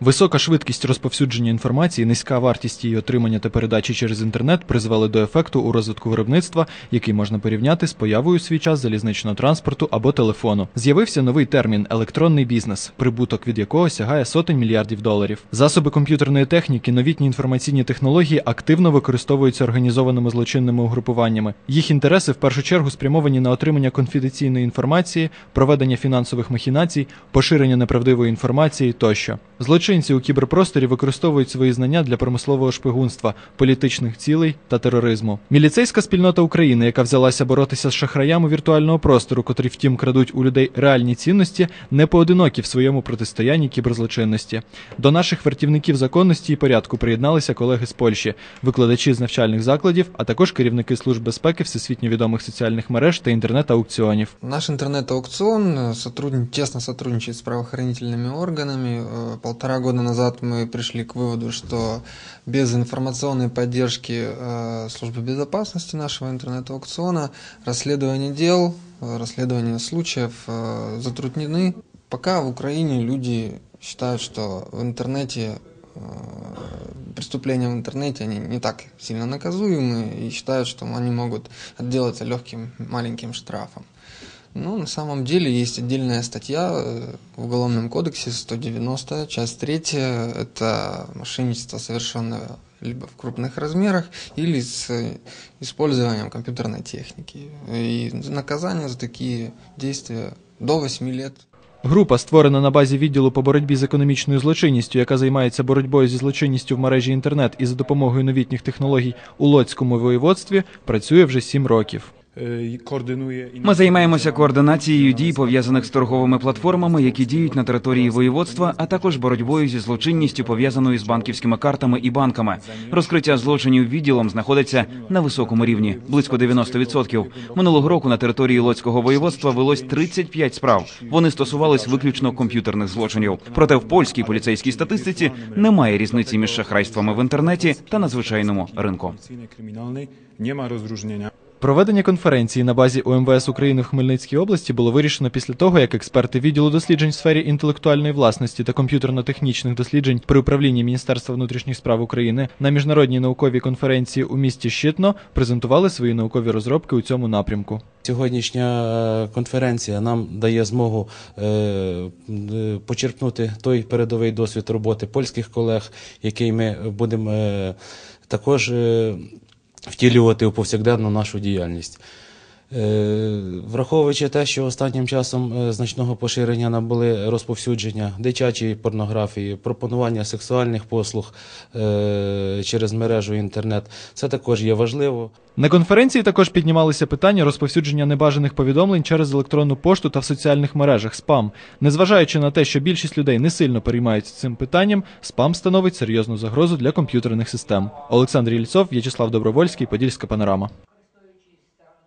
Висока швидкість розповсюдження інформації, низька вартість її отримання та передачі через інтернет призвели до ефекту у розвитку виробництва, який можна порівняти з появою свій час залізничного транспорту або телефону. З'явився новий термін електронний бізнес, прибуток від якого сягає сотень мільярдів доларів. Засоби комп'ютерної техніки, новітні інформаційні технології активно використовуються організованими злочинними угрупуваннями. Їх інтереси в першу чергу спрямовані на отримання конфіденційної інформації, проведення фінансових махінацій, поширення неправдивої інформації тощо. Злочинці у кіберпросторі використовують свої знання для промислового шпигунства, політичних цілей та тероризму. Міліцейська спільнота України, яка взялася боротися з шахраями віртуального простору, котрі втім крадуть у людей реальні цінності, не поодинокі в своєму протистоянні кіберзлочинності. До наших вартівників законності і порядку приєдналися колеги з Польщі, викладачі з навчальних закладів, а також керівники служб безпеки всесвітньо відомих соціальних мереж та інтернет-аукціонів. Наш интернет-аукцион э, сотрудни- тесно сотрудничает с правоохранительными органами. Э, Полтора года назад мы пришли к выводу, что без информационной поддержки э, службы безопасности нашего интернет-аукциона расследование дел, э, расследование случаев э, затруднены. Пока в Украине люди считают, что в интернете преступления в интернете они не так сильно наказуемы и считают, что они могут отделаться легким маленьким штрафом. Ну, на самом деле есть отдельная статья э, в Уголовном кодексе 190, часть 3. Это мошенничество, совершенное либо в крупных размерах, или с э, использованием компьютерной техники. И наказание за такие действия до 8 лет. Група, створена на базі відділу по боротьбі з економічною злочинністю, яка займається боротьбою зі злочинністю в мережі інтернет і за допомогою новітніх технологій у Лоцькому воєводстві, працює вже сім років. Е, координує Ми займаємося координацією дій, пов'язаних з торговими платформами, які діють на території воєводства, а також боротьбою зі злочинністю, пов'язаною з банківськими картами і банками. Розкриття злочинів відділом знаходиться на високому рівні, близько 90%. Минулого року на території Лоцького воєводства велось 35 справ. Вони стосувались виключно комп'ютерних злочинів. Проте в польській поліцейській статистиці немає різниці між шахрайствами в інтернеті та на звичайному ринку. нема розрізнення. Проведення конференції на базі УМВС України в Хмельницькій області було вирішено після того, як експерти відділу досліджень в сфері інтелектуальної власності та комп'ютерно-технічних досліджень при управлінні Міністерства внутрішніх справ України на міжнародній науковій конференції у місті Щитно презентували свої наукові розробки у цьому напрямку. Сьогоднішня е, конференція нам дає змогу е, е, почерпнути той передовий досвід роботи польських колег, який ми будемо також втілювати у повсякденну нашу діяльність. Е, Враховуючи те, що останнім часом е, значного поширення набули розповсюдження дитячої порнографії, пропонування сексуальних послуг е, через мережу інтернет, це також є важливо. На конференції також піднімалися питання розповсюдження небажаних повідомлень через електронну пошту та в соціальних мережах спам. Незважаючи на те, що більшість людей не сильно переймаються цим питанням, спам становить серйозну загрозу для комп'ютерних систем. Олександр Ільцов, В'ячеслав Добровольський, Подільська панорама.